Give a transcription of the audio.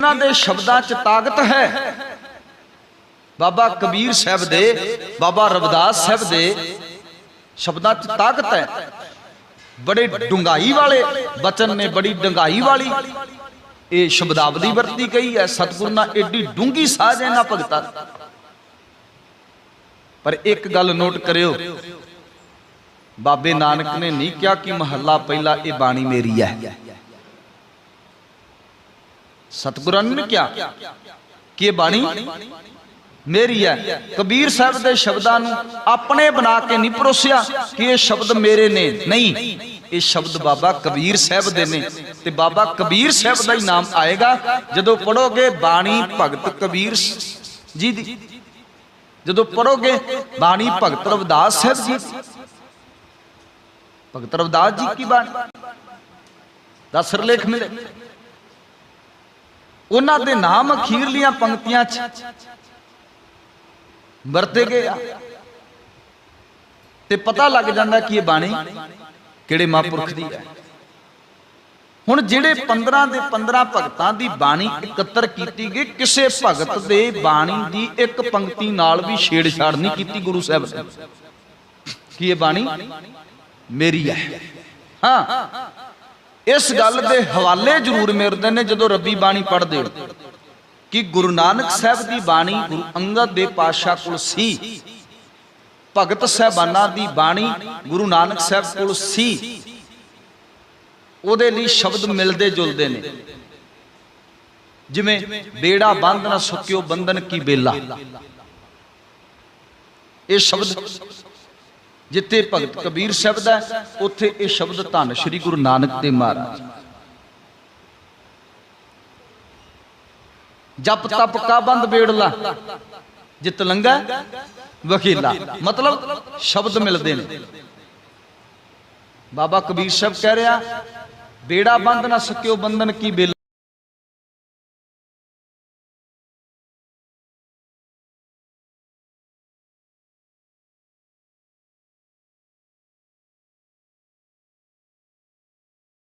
ਉਹਨਾਂ ਦੇ ਸ਼ਬਦਾਂ 'ਚ ਤਾਕਤ ਹੈ। ਬਾਬਾ ਕਬੀਰ ਸਾਹਿਬ ਦੇ, ਬਾਬਾ ਰਵਿਦਾਸ ਸਾਹਿਬ ਦੇ ਸ਼ਬਦਾਂ 'ਚ ਤਾਕਤ ਹੈ। ਬੜੇ ਡੁੰਗਾਈ ਵਾਲੇ ਬਚਨ ਨੇ, ਬੜੀ ਡੰਗਾਈ ਵਾਲੀ ਇਹ ਸ਼ਬਦਾਵਲੀ ਵਰਤੀ ਗਈ ਹੈ। ਸਤਿਗੁਰ ਨਾਲ ਏਡੀ ਡੂੰਗੀ ਸਾਜ ਇਹਨਾਂ ਭਗਤਾਂ ਪਰ ਇੱਕ ਗੱਲ ਨੋਟ ਕਰਿਓ, ਬਾਬੇ ਨਾਨਕ ਨੇ ਨਹੀਂ ਕਿਹਾ ਕਿ ਮਹੱਲਾ ਪਹਿਲਾ ਇਹ ਬਾਣੀ ਮੇਰੀ ਹੈ। ਸਤਿਗੁਰਾਂ ਨੇ ਕਿਹਾ। ਕਿ ਇਹ ਬਾਣੀ? ਮੇਰੀ ਹੈ। ਕਬੀਰ ਸਾਹਿਬ ਦੇ ਸ਼ਬਦਾਂ ਨੂੰ ਆਪਣੇ ਬਣਾ ਕੇ ਨਹੀਂ ਪਰੋਸਿਆ ਕਿ ਇਹ ਸ਼ਬਦ ਮੇਰੇ ਨੇ। ਨਹੀਂ, ਇਹ ਸ਼ਬਦ ਬਾਬਾ ਕਬੀਰ ਸਾਹਿਬ ਦੇ ਨੇ ਤੇ ਬਾਬਾ ਕਬੀਰ ਸਾਹਿਬ ਦਾ ਹੀ ਨਾਮ ਆਏਗਾ। ਜਦੋਂ ਪੜੋਗੇ ਬਾਣੀ ਭਗਤ ਕਬੀਰ ਜੀ ਦੀ ਜਦੋਂ ਪੜੋਗੇ ਬਾਣੀ ਭਗਤ ਰਵਿਦਾਸ ਸਾਹਿਬ ਜੀ। ਭਗਤ ਰਵਿਦਾਸ ਜੀ ਕੀ ਬਾਣੀ? ਦਾ ਸਿਰਲੇਖ ਮਿਲੇ। ਉਹਨਾਂ ਦੇ ਨਾਮ ਅਖੀਰਲੀਆਂ ਪੰਕਤੀਆਂ 'ਚ ਵਰਤੇ ਗਏ ਆ। ਤੇ ਪਤਾ ਲੱਗ ਜਾਂਦਾ ਕਿ ਇਹ ਬਾਣੀ ਕਿਹੜੇ ਮਹਾਂਪੁਰਖ ਦੀ ਹੈ। ਹੁਣ ਜਿਹੜੇ 15 ਦੇ 15 ਭਗਤਾਂ ਦੀ ਬਾਣੀ ਇਕੱਤਰ ਕੀਤੀ ਗਈ, ਕਿਸੇ ਭਗਤ ਦੇ ਬਾਣੀ ਦੀ ਇੱਕ ਪੰਕਤੀ ਨਾਲ ਵੀ ਛੇੜਛਾੜ ਨਹੀਂ ਕੀਤੀ ਗੁਰੂ ਸਾਹਿਬ ਨੇ। ਕਿ ਇਹ ਬਾਣੀ? ਮੇਰੀ ਹੈ। ਹਾਂ। ਇਸ ਗੱਲ ਦੇ ਹਵਾਲੇ ਜ਼ਰੂਰ ਮਿਲਦੇ ਨੇ ਜਦੋਂ ਰੱਬੀ ਬਾਣੀ ਪੜ੍ਹਦੇ ਹੋ ਕਿ ਗੁਰੂ ਨਾਨਕ ਸਾਹਿਬ ਦੀ ਬਾਣੀ ਗੁਰੂ ਅੰਗਦ ਦੇ ਪਾਤਸ਼ਾਹ ਕੋਲ ਸੀ, ਭਗਤ ਸਹਿਬਾਨਾਂ ਦੀ ਬਾਣੀ ਗੁਰੂ ਨਾਨਕ ਸਾਹਿਬ ਕੋਲ ਸੀ, ਉਹਦੇ ਲਈ ਸ਼ਬਦ ਮਿਲਦੇ ਜੁਲਦੇ ਨੇ। ਜਿਵੇਂ ਬੇੜਾ ਬੰਦ ਨਾ ਸੁਕਿਓ ਬੰਧਨ ਕੀ ਬੇਲਾ। ਇਹ ਸ਼ਬਦ ਜਿੱਥੇ ਭਗਤ ਕਬੀਰ ਸ਼ਬਦ ਹੈ, ਉੱਥੇ ਇਹ ਸ਼ਬਦ ਧੰਨ ਸ੍ਰੀ ਗੁਰੂ ਨਾਨਕ ਦੇਵ ਮਹਾਰਾਜ। ਜਪ ਤਪ ਕਾ ਬੰਦ ਬੇੜਲਾ ਜਿਤ ਲੰਗਾ ਵਕੀਲਾ ਮਤਲਬ ਸ਼ਬਦ ਮਿਲਦੇ ਨੇ। ਬਾਬਾ ਕਬੀਰ ਸਾਹਿਬ ਕਹਿ ਰਿਹਾ ਬੇੜਾ ਬੰਦ ਨਾ ਸਕਿਓ ਬੰਧਨ ਕੀ ਬੇਲਾ।